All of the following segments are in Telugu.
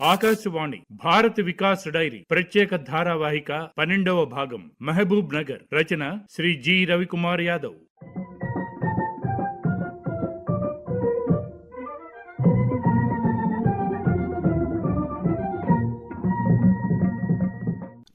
ఆకాశవాణి భారత వికాస్ డైరీ ప్రత్యేక ధారావాహిక పన్నెండవ భాగం మహబూబ్ నగర్ రచన శ్రీ జి రవికుమార్ యాదవ్.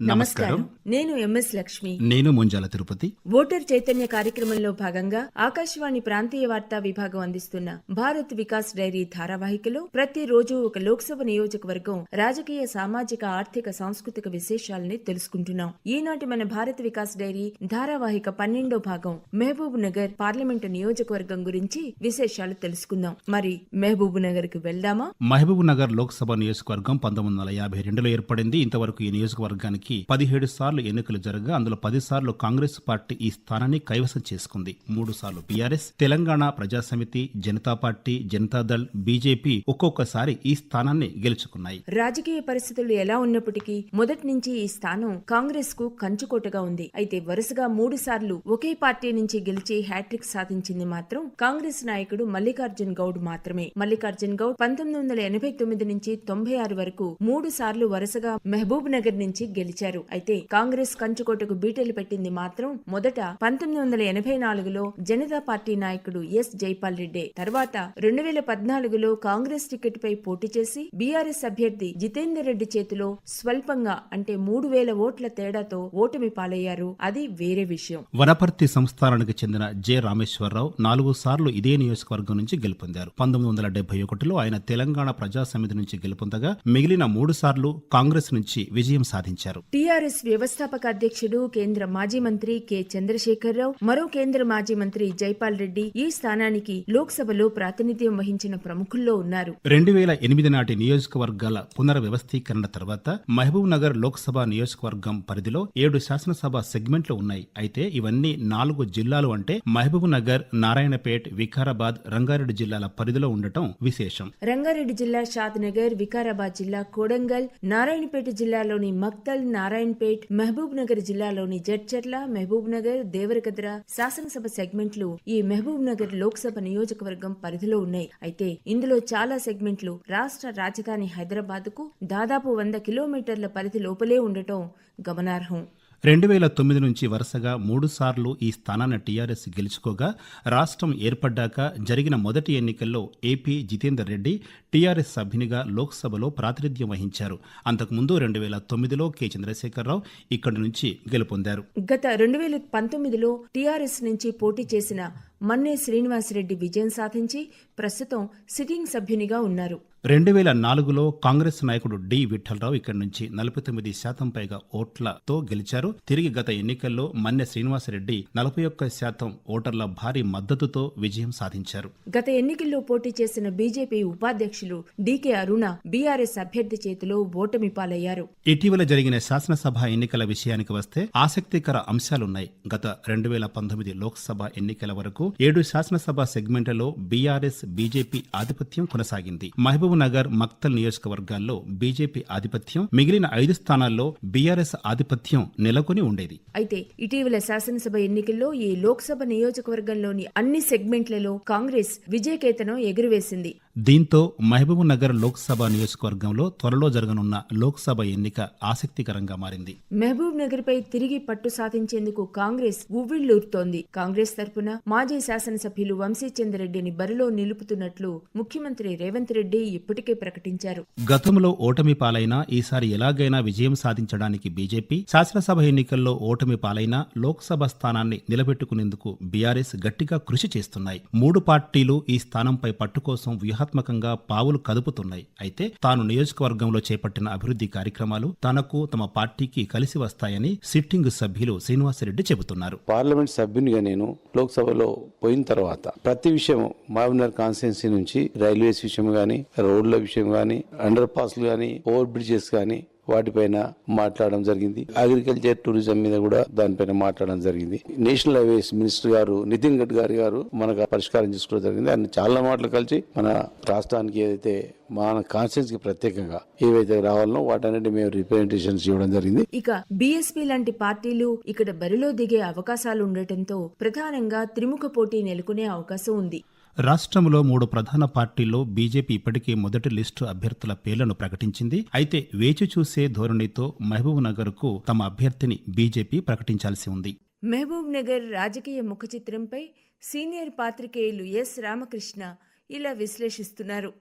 నమస్కారం. నేను ఎంఎస్ లక్ష్మి. నేను ముంజాల తిరుపతి. ఓటర్ చైతన్య కార్యక్రమంలో భాగంగా ఆకాశవాణి ప్రాంతీయ వార్తా విభాగం అందిస్తున్న భారత్ వికాస్ డైరీ ధారావాహికలో ప్రతిరోజు ఒక లోక్సభ నియోజకవర్గం రాజకీయ సామాజిక ఆర్థిక సాంస్కృతిక విశేషాలని తెలుసుకుంటున్నాం. ఈనాటి మన భారత్ వికాస్ డైరీ ధారావాహిక పన్నెండో భాగం మహబూబ్ నగర్ పార్లమెంటు నియోజకవర్గం గురించి విశేషాలు తెలుసుకుందాం. మరి మహబూబ్ నగర్కు వెళ్దామా? మహబూబ్ నగర్ లోక్సభ నియోజకవర్గం పంతొమ్మిది వందల యాభై రెండులో ఏర్పడింది. ఇంతవరకు ఈ నియోజకవర్గానికి పదిహేడు సార్లు ఎన్నికలు జరగగా అందులో పది సార్లు కాంగ్రెస్ పార్టీ ఈ స్థానాన్ని కైవసం చేసుకుంది. మూడు సార్లు BRS Telangana Praja Samithi Janata party Janata Dal BJP ఒక్కొక్కసారి ఈ స్థానాన్ని గెలుచుకున్నాయి. రాజకీయ పరిస్థితులు ఎలా ఉన్నప్పటికీ మొదటి నుంచి ఈ స్థానం కాంగ్రెస్కు కంచుకోటగా ఉంది. అయితే వరుసగా మూడు సార్లు ఒకే పార్టీ నుంచి గెలిచి హ్యాట్రిక్ సాధించింది మాత్రం కాంగ్రెస్ నాయకుడు మల్లికార్జున్ గౌడ్ మాత్రమే. మల్లికార్జున్ గౌడ్ పంతొమ్మిది వందల ఎనభై తొమ్మిది నుంచి తొంభై ఆరు వరకు మూడు సార్లు వరుసగా మహబూబ్ నగర్ నుంచి గెలిచారు. అయితే కాంగ్రెస్ కంచుకోటకు బీటలు పెట్టింది మాత్రం మొదట పంతొమ్మిది వందల ఎనభై నాలుగులో జనతా పార్టీ నాయకుడు ఎస్ జైపాల్ రెడ్డి. తర్వాత రెండు వేల పద్నాలుగులో కాంగ్రెస్ టికెట్ పై పోటీ చేసి బీఆర్ఎస్ అభ్యర్థి జితేందర్ రెడ్డి చేతిలో స్వల్పంగా అంటే మూడు వేల ఓట్ల తేడాతో ఓటమి పాలయ్యారు. అది వేరే విషయం. వనపర్తి సంస్థానానికి చెందిన జె రామేశ్వరరావు నాలుగు సార్లు ఇదే నియోజకవర్గం నుంచి గెలుపొందారు. పంతొమ్మిది వందల డెబ్బై ఒకటిలో ఆయన తెలంగాణ ప్రజా సమితి నుంచి గెలుపొందగా మిగిలిన మూడు సార్లు కాంగ్రెస్ నుంచి విజయం సాధించారు. టీఆర్ఎస్ వ్యవస్థాపక అధ్యక్షుడు కేంద్ర మాజీ మంత్రి కె. చంద్రశేఖరరావు మరో కేంద్ర మాజీ మంత్రి జైపాల్ రెడ్డి ఈ స్థానానికి లోక్సభలో ప్రాతినిధ్యం వహించిన ప్రముఖుల్లో ఉన్నారు. రెండు వేల ఎనిమిది నాటి నియోజకవర్గాల పునర్వ్యవస్థీకరణ తర్వాత మహబూబ్ నగర్ లోక్సభ నియోజకవర్గం పరిధిలో ఏడు శాసనసభ సెగ్మెంట్లు ఉన్నాయి. అయితే ఇవన్నీ నాలుగు జిల్లాలు అంటే మహబూబ్ నగర్ నారాయణపేట్ వికారాబాద్ రంగారెడ్డి జిల్లాల పరిధిలో ఉండటం విశేషం. రంగారెడ్డి జిల్లా షాద్ నగర్ వికారాబాద్ జిల్లా కోడంగల్ నారాయణపేట జిల్లాలోని మక్తల్ నారాయణపేట్ మహబూబ్ నగర్ జిల్లాలోని జడ్చర్ల మహబూబ్ నగర్ దేవరకద్ర శాసనసభ సెగ్మెంట్లు ఈ మహబూబ్ నగర్ లోక్సభ నియోజకవర్గం పరిధిలో ఉన్నాయి. అయితే ఇందులో చాలా సెగ్మెంట్లు రాష్ట్ర రాజధాని హైదరాబాద్కు దాదాపు వంద కిలోమీటర్ల పరిధి లోపలే ఉండటం గమనార్హం. రెండు వేల తొమ్మిది నుంచి వరుసగా మూడుసార్లు ఈ స్థానాన్ని టీఆర్ఎస్ గెలుచుకోగా రాష్ట్రం ఏర్పడ్డాక జరిగిన మొదటి ఎన్నికల్లో ఏపీ జితేందర్ రెడ్డి టీఆర్ఎస్ సభ్యునిగా లోక్సభలో ప్రాతినిధ్యం వహించారు. అంతకుముందు రెండు వేల తొమ్మిదిలో కె. చంద్రశేఖరరావు ఇక్కడి నుంచి గెలుపొందారు. గత రెండు వేల పంతొమ్మిదిలో టీఆర్ఎస్ నుంచి పోటీ చేసిన మన్నే శ్రీనివాసరెడ్డి విజయం సాధించి ప్రస్తుతం సిట్టింగ్ సభ్యునిగా ఉన్నారు. రెండు వేల నాలుగులో కాంగ్రెస్ నాయకుడు డి. విఠలరావు ఇక్కడి నుంచి నలభై తొమ్మిది శాతం పైగా ఓట్లతో గెలిచారు. తిరిగి గత ఎన్నికల్లో మన్నె శ్రీనివాసరెడ్డి నలభై ఒక్క శాతం ఓటర్ల భారీ మద్దతుతో విజయం సాధించారు. గత ఎన్నికల్లో పోటీ చేసిన బీజేపీ ఉపాధ్యక్షులు డీకే అరుణ బీఆర్ఎస్ అభ్యర్థి చేతిలో ఓటమి పాలయ్యారు. ఇటీవల జరిగిన శాసనసభ ఎన్నికల విషయానికి వస్తే ఆసక్తికర అంశాలున్నాయి. గత రెండు వేల పంతొమ్మిది లోక్సభ ఎన్నికల వరకు ఏడు శాసనసభ సెగ్మెంట్లలో బీఆర్ఎస్ బీజేపీ ఆధిపత్యం కొనసాగింది. మహబూబ్ నగర్ మక్తల్ నియోజకవర్గాల్లో బీజేపీ ఆధిపత్యం మిగిలిన ఐదు స్థానాల్లో బీఆర్ఎస్ ఆధిపత్యం నెలకొని ఉండేది. అయితే ఇటీవల శాసనసభ ఎన్నికల్లో ఈ లోక్సభ నియోజకవర్గంలోని అన్ని సెగ్మెంట్లలో కాంగ్రెస్ విజయకేతనం ఎగురవేసింది. దీంతో మహబూబ్ నగర్ లోక్సభ నియోజకవర్గంలో త్వరలో జరగనున్న లోక్సభ ఎన్నిక ఆసక్తికరంగా మారింది. మహబూబ్ నగర్ పై తిరిగి పట్టు సాధించేందుకు కాంగ్రెస్ ఉవ్విళ్ళూరుతోంది కాంగ్రెస్ తరపున మాజీ శాసనసభ్యులు వంశీచంద్రెడ్డిని బరిలో నిలుపుతున్నట్లు ముఖ్యమంత్రి రేవంత్ రెడ్డి ఇప్పటికే ప్రకటించారు. గతంలో ఓటమి పాలైనా ఈసారి ఎలాగైనా విజయం సాధించడానికి బీజేపీ శాసనసభ ఎన్నికల్లో ఓటమి పాలైనా లోక్సభ స్థానాన్ని నిలబెట్టుకునేందుకు బీఆర్ఎస్ గట్టిగా కృషి చేస్తున్నాయి. మూడు పార్టీలు ఈ స్థానంపై పట్టు కోసం వ్యూహాత్మకంగా పావులు కదుపుతున్నాయి. అయితే తాను నియోజకవర్గంలో చేపట్టిన అభివృద్ధి కార్యక్రమాలు తనకు తమ పార్టీకి కలిసి వస్తాయని సిట్టింగ్ సభ్యులు శ్రీనివాసరెడ్డి చెబుతున్నారు. పార్లమెంట్ సభ్యునిగా నేను లోక్సభలో పోయిన తర్వాత ప్రతి విషయం మహబూబ్నగర్ కాన్స్టిట్యున్సీ నుంచి రైల్వేస్ విషయం గానీ రోడ్ల విషయం గానీ అండర్ పాస్లు గానీ ఓవర్ బ్రిడ్జెస్ గానీ వాటిపైన మాట్లాడడం జరిగింది. అగ్రికల్చర్ టూరిజం మీద కూడా దానిపైన మాట్లాడడం జరిగింది. నేషనల్ హైవేస్ మినిస్టర్ గారు నితిన్ గడ్కరీ గారు మనకు పరిష్కారం చేసుకోవడం జరిగింది. ఆయన చాలా మాటలు కలిసి మన రాష్ట్రానికి ఏదైతే మన కాన్స్టిట్యున్సీకి ప్రత్యేకంగా ఏవైతే రావాలనో వాటన్నిటి మేము రిప్రజెంటేషన్స్ ఇవ్వడం జరిగింది. ఇక బీఎస్పీ లాంటి పార్టీలు ఇక్కడ బరిలో దిగే అవకాశాలు ఉండటంతో ప్రధానంగా త్రిముఖ పోటీ నెలకొనే అవకాశం ఉంది. రాష్ట్రంలో మూడు ప్రధాన పార్టీల్లో బీజేపీ ఇప్పటికే మొదటి లిస్టు అభ్యర్థుల పేర్లను ప్రకటించింది. అయితే వేచి చూసే ధోరణితో మహబూబ్ నగర్కు తమ అభ్యర్థిని బీజేపీ ప్రకటించాల్సి ఉంది. మహబూబ్ నగర్ రాజకీయ ముఖ చిత్రంపై సీనియర్ పాత్రికేయులు ఎస్ రామకృష్ణ ఇలా విశ్లేషిస్తున్నారు.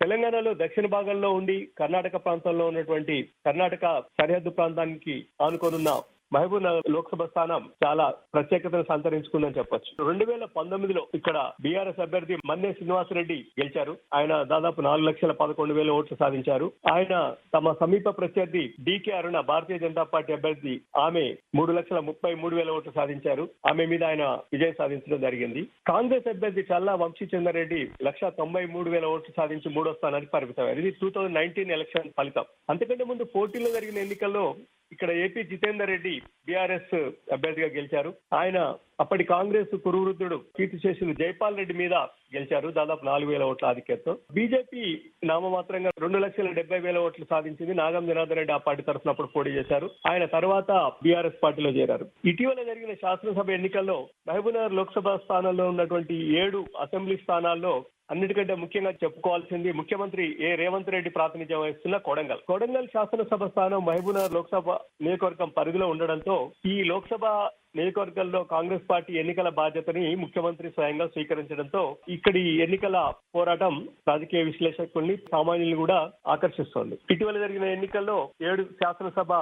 తెలంగాణలో దక్షిణ భాగంలో ఉండి కర్ణాటక ప్రాంతంలో ఉన్నటువంటి కర్ణాటక సరిహద్దు ప్రాంతానికి ఆనుకోనున్న మహబూబ్ నగర్ లోక్సభ స్థానం చాలా ప్రత్యేకతను సంతరించుకుందని చెప్పొచ్చు. రెండు వేల పంతొమ్మిదిలో ఇక్కడ బీఆర్ఎస్ అభ్యర్థి మన్నే శ్రీనివాసరెడ్డి గెలిచారు. ఆయన దాదాపు నాలుగు లక్షల పదకొండు వేల ఓట్లు సాధించారు. ఆయన తమ సమీప ప్రత్యర్థి డికే అరుణ భారతీయ జనతా పార్టీ అభ్యర్థి ఆమె మూడు లక్షల ముప్పై మూడు వేల ఓట్లు సాధించారు. ఆమె మీద ఆయన విజయం సాధించడం జరిగింది. కాంగ్రెస్ అభ్యర్థి చల్లా వంశీచంద్రరెడ్డి లక్ష తొంభై మూడు వేల ఓట్లు సాధించి మూడో స్థానానికి పరిమితమైంది. ఇది టూ థౌజండ్ నైన్టీన్ ఎలక్షన్ ఫలితం. అంతకంటే ముందు పోటీలో జరిగిన ఎన్నికల్లో ఇక్కడ ఏపీ జితేందర్ రెడ్డి బీఆర్ఎస్ అభ్యర్థిగా గెలిచారు. ఆయన అప్పటి కాంగ్రెస్ కురువృద్ధుడు కీర్తిశేషులు జైపాల్ రెడ్డి మీద గెలిచారు. దాదాపు నాలుగు వేల ఓట్ల ఆధిక్యతతో బీజేపీ నామమాత్రంగా రెండు లక్షల డెబ్బై వేల ఓట్లు సాధించింది నాగం జనార్దన్ రెడ్డి ఆ పార్టీ తరఫున అప్పుడు పోటీ చేశారు. ఆయన తర్వాత బీఆర్ఎస్ పార్టీలో చేరారు. ఇటీవల జరిగిన శాసనసభ ఎన్నికల్లో మహబూబ్నగర్ లోక్సభ స్థానంలో ఉన్నటువంటి ఏడు అసెంబ్లీ స్థానాల్లో అన్నిటికంటే ముఖ్యంగా చెప్పుకోవాల్సింది ముఖ్యమంత్రి ఏ రేవంత్ రెడ్డి ప్రాతినిధ్యం వహిస్తున్న కొడంగల్. కొడంగల్ శాసనసభ స్థానం మహబూబ్నగర్ లోక్సభ నియోజకవర్గం పరిధిలో ఉండడంతో ఈ లోక్సభ నియోజకవర్గంలో కాంగ్రెస్ పార్టీ ఎన్నికల బాధ్యతని ముఖ్యమంత్రి స్వయంగా స్వీకరించడంతో ఇక్కడి ఎన్నికల పోరాటం రాజకీయ విశ్లేషకుల్ని సామాన్యులు కూడా ఆకర్షిస్తోంది. ఇటీవల జరిగిన ఎన్నికల్లో ఏడు శాసనసభ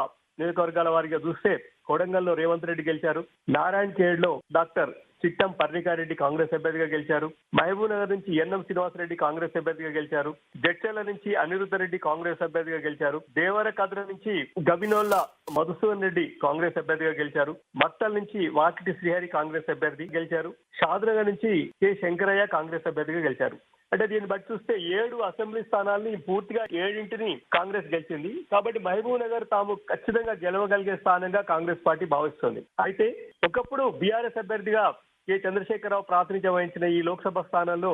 నియోజకవర్గాల వారిగా చూస్తే కొడంగల్లో రేవంత్ రెడ్డి గెలిచారు. నారాయణ ఖేడ్లో డాక్టర్ చిట్టం పర్ణికారెడ్డి కాంగ్రెస్ అభ్యర్థిగా గెలిచారు. మహబూబ్నగర్ నుంచి ఎన్ఎం శ్రీనివాసరెడ్డి కాంగ్రెస్ అభ్యర్థిగా గెలిచారు. జడ్చర్ల నుంచి అనిరుద్ధ రెడ్డి కాంగ్రెస్ అభ్యర్థిగా గెలిచారు. దేవరకద్ర నుంచి గవినోల్ల మధుసూదన్ రెడ్డి కాంగ్రెస్ అభ్యర్థిగా గెలిచారు. మత్తల్ నుంచి వాకిటి శ్రీహరి కాంగ్రెస్ అభ్యర్థి గెలిచారు. షాద్నగర్ నుంచి కె శంకరయ్య కాంగ్రెస్ అభ్యర్థిగా గెలిచారు. అంటే దీన్ని బట్టి చూస్తే ఏడు అసెంబ్లీ స్థానాల్ని పూర్తిగా ఏడింటిని కాంగ్రెస్ గెలిచింది. కాబట్టి మహబూబ్ నగర్ తాము ఖచ్చితంగా గెలవగలిగే స్థానంగా కాంగ్రెస్ పార్టీ భావిస్తోంది. అయితే ఒకప్పుడు బీఆర్ఎస్ అభ్యర్థిగా కె. చంద్రశేఖరరావు ప్రాతినిధ్యం వహించిన ఈ లోక్సభ స్థానంలో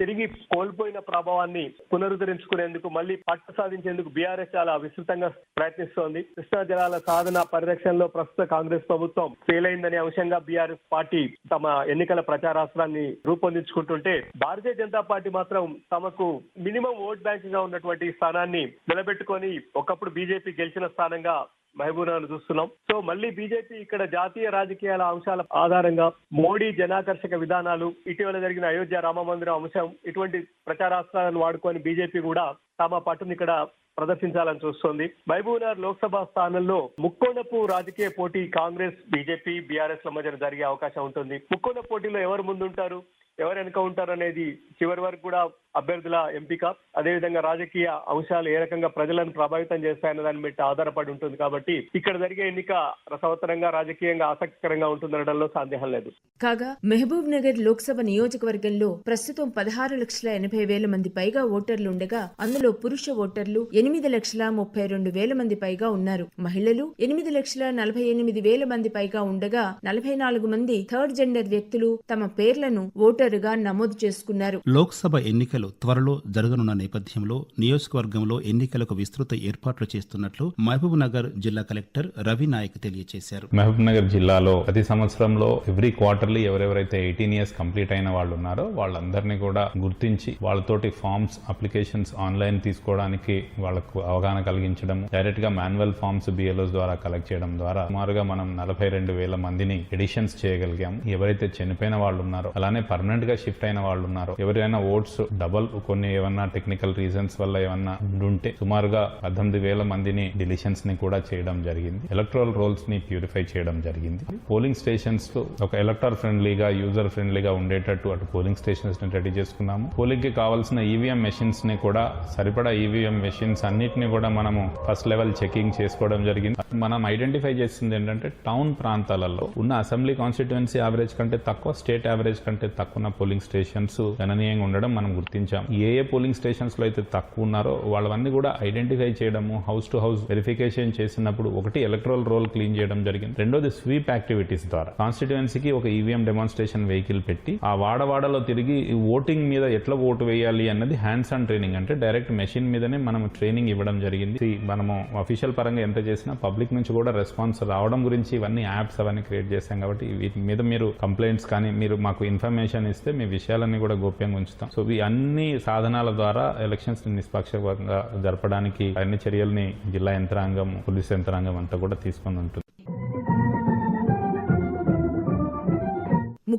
తిరిగి కోల్పోయిన ప్రభావాన్ని పునరుద్ధరించుకునేందుకు మళ్ళీ పట్టు సాధించేందుకు బీఆర్ఎస్ చాలా విస్తృతంగా ప్రయత్నిస్తోంది. కృష్ణా జలాల సాధన పరిరక్షణలో ప్రస్తుత కాంగ్రెస్ ప్రభుత్వం ఫెయిల్ అయిందనే అంశంగా బీఆర్ఎస్ పార్టీ తమ ఎన్నికల ప్రచారాస్త్రాన్ని రూపొందించుకుంటుంటే భారతీయ జనతా పార్టీ మాత్రం తమకు మినిమం ఓట్ బ్యాంక్గా ఉన్నటువంటి స్థానాన్ని నిలబెట్టుకొని ఒకప్పుడు బీజేపీ గెలిచిన స్థానంగా మహబూబ్నగర్ చూస్తున్నాం. సో మళ్ళీ బీజేపీ ఇక్కడ జాతీయ రాజకీయాల అంశాల ఆధారంగా మోడీ జనాకర్షక విధానాలు ఇటీవల జరిగిన అయోధ్య రామ మందిరం అంశం ఇటువంటి ప్రచారాస్త్రాలను వాడుకొని బీజేపీ కూడా తమ పట్టును ఇక్కడ ప్రదర్శించాలని చూస్తోంది. మహబూబ్నగర్ లోక్సభ స్థానంలో ముక్కోనపు రాజకీయ పోటీ కాంగ్రెస్ బీజేపీ బీఆర్ఎస్ ల మధ్య జరిగే అవకాశం ఉంటుంది. ముక్కోన పోటీలో ఎవరు ముందుంటారు? ఎవరు వెనుక ఉంటారు అనేది చివరి వరకు కూడా అభ్యర్థుల ఎంపిక. అదేవిధంగా రాజకీయ అంశాలు ఏ రకంగా ప్రజలను ప్రభావితం చేస్తాయన్న దాన్ని బట్టి ఆధారపడి ఉంటుంది కాబట్టి ఇక్కడ జరిగే ఎన్నిక రసవత్తరంగా రాజకీయంగా ఆసక్తికరంగా ఉంటుందనడంలో సందేహం లేదు. కాగా మహబూబ్ నగర్ లోక్సభ నియోజకవర్గంలో ప్రస్తుతం పదహారు లక్షల ఎనభై వేల మంది పైగా ఓటర్లు ఉండగా అందులో పురుష ఓటర్లు ఎనిమిది లక్షల ముప్పై రెండు వేల మంది పైగా ఉన్నారు. మహిళలు ఎనిమిది లక్షల నలభై ఎనిమిది వేల మంది పైగా ఉండగా నలభై నాలుగు మంది థర్డ్ జెండర్ వ్యక్తులు తమ పేర్లను ఓటరుగా నమోదు చేసుకున్నారు. లోక్సభ ఎన్నికలు త్వరలో జరగనున్న నేపథ్యంలో నియోజకవర్గంలో ఎన్నికలకు విస్తృత ఏర్పాట్లు చేస్తున్నట్లు మహబూబ్ నగర్ జిల్లా కలెక్టర్ రవి నాయక్ తెలియజేశారు మహబూబ్ నగర్ జిల్లాలో ప్రతి సంవత్సరంలో ఎవ్రీ క్వార్టర్లీ ఎవరెవరైతే ఎయిటీన్ ఇయర్స్ కంప్లీట్ అయిన వాళ్ళు ఉన్నారో వాళ్ళందరినీ కూడా గుర్తించి వాళ్ళతోటి ఫార్మ్స్ అప్లికేషన్స్ ఆన్లైన్ తీసుకోవడానికి వాళ్ళకు అవగాహన కలిగించడం డైరెక్ట్గా మాన్యువల్ ఫార్మ్స్ బిఎల్ఓస్ ద్వారా కలెక్ట్ చేయడం ద్వారా సుమారుగా మనం నలభై రెండు వేల మందిని ఎడిషన్స్ చేయగలిగాం. ఎవరైతే చనిపోయిన వాళ్ళు ఉన్నారో అలానే పర్మనెంట్గా షిఫ్ట్ అయిన వాళ్ళు ఉన్నారో ఎవరైనా ఓట్స్ డబల్ కొన్ని ఏమన్నా టెక్నికల్ రీజన్స్ వల్ల ఏమన్నా ఉంటే సుమారుగా పద్దెనిమిది వేల మందిని డిలిషన్స్ని కూడా చేయడం జరిగింది. ఎలక్ట్రల్ రోల్స్ని ప్యూరిఫై చేయడం జరిగింది. పోలింగ్ స్టేషన్స్ ఒక ఎలక్టర్ ఫ్రెండ్లీగా యూజర్ ఫ్రెండ్లీగా ఉండేటట్టు అటు పోలింగ్ స్టేషన్స్ని రెడీ చేసుకున్నాము. పోలింగ్కి కావాల్సిన ఈవీఎం మెషిన్స్ని కూడా సరిపడా ఈవీఎం మెషిన్స్ అన్నిటిని కూడా మనము ఫస్ట్ లెవెల్ చెకింగ్ చేసుకోవడం జరిగింది. మనం ఐడెంటిఫై చేసింది ఏంటంటే టౌన్ ప్రాంతాలలో ఉన్న అసెంబ్లీ కాన్స్టిట్యుయెన్సీ యావరేజ్ కంటే తక్కువ స్టేట్ యావరేజ్ కంటే తక్కువ ఉన్న పోలింగ్ స్టేషన్స్ గణనీయంగా ఉండడం మనం గుర్తించాం. ఏ ఏ పోలింగ్ స్టేషన్స్లో అయితే తక్కువ ఉన్నారో వాళ్ళవన్నీ కూడా ఐడెంటిఫై చేయడము హౌస్ టు హౌస్ వెరిఫికేషన్ చేసినప్పుడు ఒకటి ఎలక్ట్రల్ రోల్ క్లీన్ చేయడం జరిగింది. రెండోది స్వీప్ యాక్టివిటీస్ ద్వారా. కాన్స్టిట్యుయెన్సీకి ఒక ఈవీఎం డెమాన్స్ట్రేషన్ వెహికల్ పెట్టి ఆ వాడవాడలో తిరిగి ఓటింగ్ మీద ఎట్లా ఓటు వేయాలి అన్నది హ్యాండ్స్ ఆన్ ట్రైనింగ్ అంటే డైరెక్ట్ మెషిన్ మీదనే మనం ట్రైనింగ్ ఇవ్వడం జరిగింది. మనము అఫీషియల్ పరంగా ఎంత చేసినా పబ్లిక్ నుంచి కూడా రెస్పాన్స్ రావడం గురించి ఇవన్నీ యాప్స్ అవన్నీ క్రియేట్ చేస్తాం కాబట్టి వీటి మీద మీరు కంప్లైంట్స్ కానీ మీరు మాకు ఇన్ఫర్మేషన్ ఇస్తే మీ విషయాలన్నీ కూడా గోప్యంగా ఉంచుతాం. సో ఈ అన్ని సాధనాల ద్వారా ఎలక్షన్స్ నిష్పక్షంగా జరపడానికి అన్ని చర్యల్ని జిల్లా యంత్రాంగం పోలీస్ యంత్రాంగం అంతా కూడా తీసుకొని ఉంటుంది.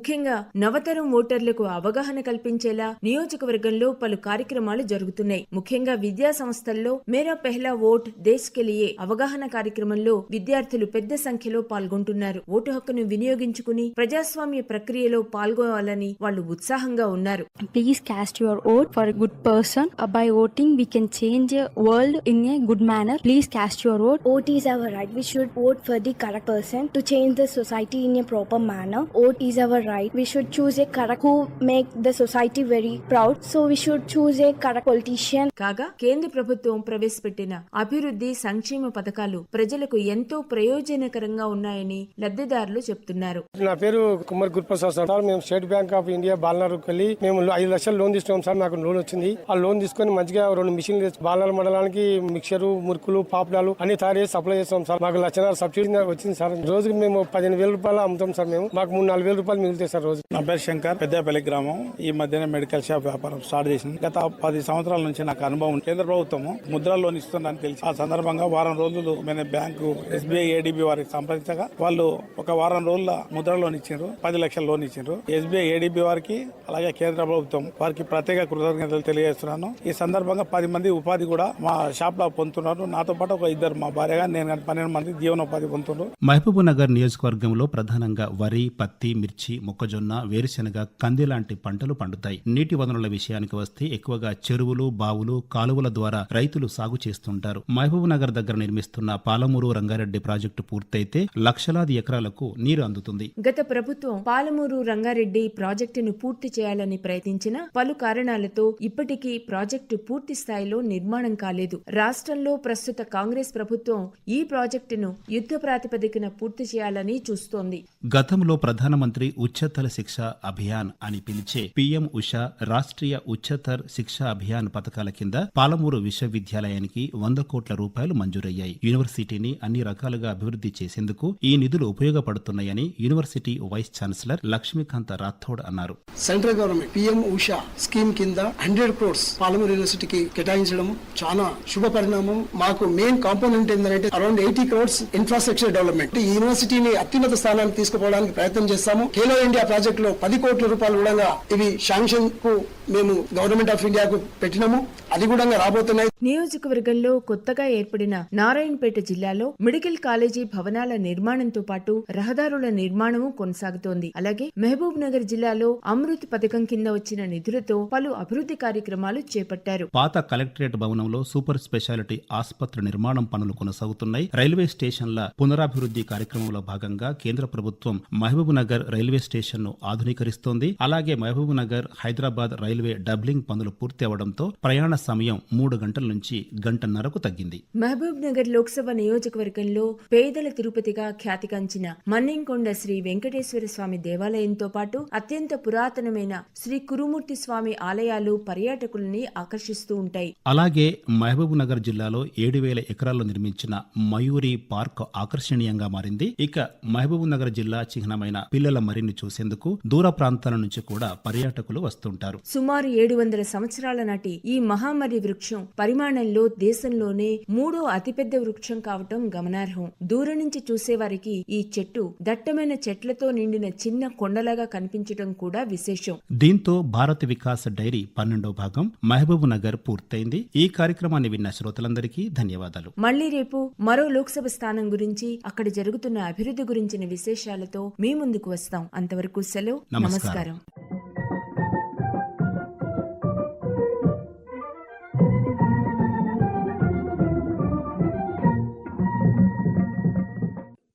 ముఖ్యంగా నవతరం ఓటర్లకు అవగాహన కల్పించేలా నియోజకవర్గంలో పలు కార్యక్రమాలు జరుగుతున్నాయి. ముఖ్యంగా విద్యా సంస్థల్లో మేరా పెహ్లా ఓట్ దేశ్ కెలియే అవగాహన కార్యక్రమంలో విద్యార్థులు పెద్ద సంఖ్యలో పాల్గొంటున్నారు. ఓటు హక్కును వినియోగించుకుని ప్రజాస్వామ్య ప్రక్రియలో పాల్గొనాలని వాళ్ళు ఉత్సాహంగా ఉన్నారు. Please cast your vote for good person by voting we can change world in a good manner please cast your vote vote is our right we should vote for the correct person to change the society in a proper manner vote is our Right. We should choose a correct who make the society very proud. So we should choose a correct politician. కాగా కేంద్ర ప్రభుత్వం ప్రవేశపెట్టిన అభివృద్ధి సంక్షేమ పథకాలు ప్రజలకు ఎంతో ప్రయోజనకరంగా ఉన్నాయని లబ్ధిదారులు చెప్తున్నారు. నా పేరు కుమార్ గురుప్రసాద్ సార్. సార్ మేము స్టేట్ బ్యాంక్ ఆఫ్ ఇండియా బాలనగర్కి వెళ్ళి మేము ఐదు లక్షలు లోన్ తీసుకున్నాం సార్. నాకు లోన్ వచ్చింది. ఆ లోన్ తీసుకొని మంచిగా రెండు మిషన్లు తెచ్చి బాలనగర్ మండలానికి మిక్చరు మురుకులు పాపడాలు అన్ని తయారు చేసి సప్లై చేస్తాం సార్. మాకు లక్షన్నర సబ్సిడీ వచ్చింది సార్. రోజుకి మేము పదిహేను వేల రూపాయలు అమ్ముతాం సార్ మేము. మాకు మూడు నాలుగు వేల రూపాయలు మిగులుతాయి సార్ రోజు? నా పేరు శంకర్ పెద్దపల్లి గ్రామం. ఈ మధ్యనే మెడికల్ షాప్ వ్యాపారం స్టార్ట్ చేసింది. గత పది సంవత్సరాల నుంచి నాకు అనుభవం ఉంది. కేంద్ర ప్రభుత్వం ముద్రా లోన్ ఇస్తుందని తెలిసి ఆ సందర్భంగా వారం రోజులు మేము బ్యాంకు ఎస్బీఐ ఏడీబీ వారికి సంప్రదించగా వాళ్ళు ఒక వారం రోజుల ముద్రా లోన్ ఇచ్చిండ్రు. పది లక్షల లోన్ ఇచ్చిండ్రు. ఎస్బీఐ ఏడీబీ వారికి అలాగే కేంద్ర ప్రభుత్వం వారికి ప్రత్యేక కృతజ్ఞతలు తెలియజేస్తున్నాను. ఈ సందర్భంగా పది మంది ఉపాధి కూడా మా షాప్లో పొందుతున్నారు. నాతో పాటు ఒక ఇద్దరు మా భార్య గారు నేను పన్నెండు మంది జీవనోపాధి పొందుతున్నారు. మహబూబ్నగర్ నియోజకవర్గంలో ప్రధానంగా వరి పత్తి మిర్చి మొక్కజొన్న వేరుశెనగ కంది లాంటి పంటలు పండుతాయి. నీటి వనరుల విషయానికి వస్తే ఎక్కువగా చెరువులు బావులు కాలువల ద్వారా రైతులు సాగు చేస్తుంటారు. మహబూబ్నగర్ దగ్గర నిర్మిస్తున్న పాలమూరు రంగారెడ్డి ప్రాజెక్టు పూర్తయితే లక్షలాది ఎకరాలకు నీరు అందుతుంది. గత ప్రభుత్వం పాలమూరు రంగారెడ్డి ప్రాజెక్టును పూర్తి చేయాలని ప్రయత్నించిన పలు కారణాలతో ఇప్పటికీ ప్రాజెక్టు పూర్తి స్థాయిలో నిర్మాణం కాలేదు. రాష్ట్రంలో ప్రస్తుత కాంగ్రెస్ ప్రభుత్వం ఈ ప్రాజెక్టును యుద్ధ ప్రాతిపదికన పూర్తి చేయాలని చూస్తోంది. గతంలో ప్రధానమంత్రి ఉచ్చతల శిక్ష అభియాన్ అని పిలిచే పీఎం ఉషా రాష్ట్రీయ ఉచ్చతర్ శిక్ష అభియాన్ పథకాల కింద పాలమూరు విశ్వవిద్యాలయానికి వంద కోట్ల రూపాయలు మంజూరయ్యాయి. యూనివర్సిటీని అన్ని రకాలుగా అభివృద్ధి చేసేందుకు ఈ నిధులు ఉపయోగపడుతున్నాయని university vice chancellor Lakshmikanta Rathod అన్నారు. Central government PM Usha scheme కింద హండ్రెడ్ క్రోర్స్ పాలమూరు యూనివర్సిటీకి కేటాయించడం చాలా శుభ పరిణామం. మాకు మెయిన్ కాంపోనెంట్ ఏంటంటే around eighty crores infrastructure development ఈ యూనివర్సిటీని అత్యున్నత స్థానానికి తీసుకుపోవడానికి ప్రయత్నం చేస్తాము. ఖేలో ఇండియా ప్రాజెక్ట్లో పది కోట్ల రూపాయలు కూడా ఇవి శాంక్షన్కు మేము గవర్నమెంట్ ఆఫ్ ఇండియాకు పెట్టినాము. అది కూడా రాబోతున్నాయి. నియోజకవర్గంలో కొత్తగా ఏర్పడిన నారాయణపేట జిల్లాలో మెడికల్ కాలేజీ భవనాల నిర్మాణంతో పాటు రహదారుల నిర్మాణము కొనసాగుతోంది. అలాగే మహబూబ్ నగర్ జిల్లాలో అమృత్ పథకం కింద వచ్చిన నిధులతో పలు అభివృద్ధి కార్యక్రమాలు చేపట్టారు. పాత కలెక్టరేట్ భవనంలో సూపర్ స్పెషాలిటీ ఆసుపత్రి నిర్మాణం పనులు కొనసాగుతున్నాయి. రైల్వే స్టేషన్ల పునరాభివృద్ధి కార్యక్రమంలో భాగంగా కేంద్ర ప్రభుత్వం మహబూబ్ నగర్ రైల్వే స్టేషన్ను ఆధునీకరిస్తోంది. అలాగే మహబూబ్ నగర్ హైదరాబాద్ రైల్వే డబ్లింగ్ పనులు పూర్తి అవడంతో ప్రయాణ సమయం మూడు గంటల నుంచి గంటన్నరకు తగ్గింది. మహబూబ్ నగర్ లోక్సభ నియోజకవర్గంలో పేదల తిరుపతిగా ఖ్యాతిగాంచిన మన్నెంకొండ శ్రీ వెంకటేశ్వర స్వామి దేవాలయంతో పాటు అత్యంత పురాతనమైన శ్రీ కురుమూర్తి స్వామి ఆలయాలు పర్యాటకుల్ని ఆకర్షిస్తూ ఉంటాయి. అలాగే మహబూబ్ నగర్ జిల్లాలో ఏడు వేల ఎకరాల్లో నిర్మించిన మయూరి పార్క్ ఆకర్షణీయంగా మారింది. ఇక మహబూబ్ నగర్ జిల్లా చిహ్నమైన పిల్లల మరిన్ని చూసేందుకు దూర ప్రాంతాల నుంచి కూడా పర్యాటకులు వస్తుంటారు. సుమారు ఏడు వందల సంవత్సరాల నాటి ఈ మహామరి వృక్షం పరిమాణంలో దేశంలోనే మూడో అతిపెద్ద వృక్షం కావటం గమనార్హం. దూరం నుంచి చూసేవారికి ఈ చెట్టు దట్టమైన చెట్లతో నిండిన చిన్న కొండలాగా కనిపించటం కూడా విశేషం. దీంతో భారత్ వికాస్ డైరీ పన్నెండో భాగం మహబూబ్ నగర్ పూర్తయింది. ఈ కార్యక్రమాన్ని విన్న శ్రోతలందరికీ ధన్యవాదాలు. మళ్ళీ రేపు మరో లోక్సభ స్థానం గురించి అక్కడ జరుగుతున్న అభివృద్ధి గురించిన విశేషాలతో మీ ముందుకు వస్తాం. అంతవరకు సెలవు. నమస్కారం. నమస్కారం.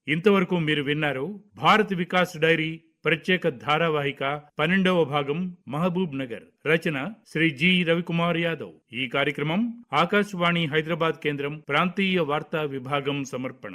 ఇంతవరకు మీరు విన్నారు భారత్ వికాస్ డైరీ ప్రత్యేక ధారావాహిక పన్నెండవ భాగం మహబూబ్ నగర్. రచన శ్రీ జి రవికుమార్ యాదవ్. ఈ కార్యక్రమం ఆకాశవాణి హైదరాబాద్ కేంద్రం ప్రాంతీయ వార్తా విభాగం సమర్పణ.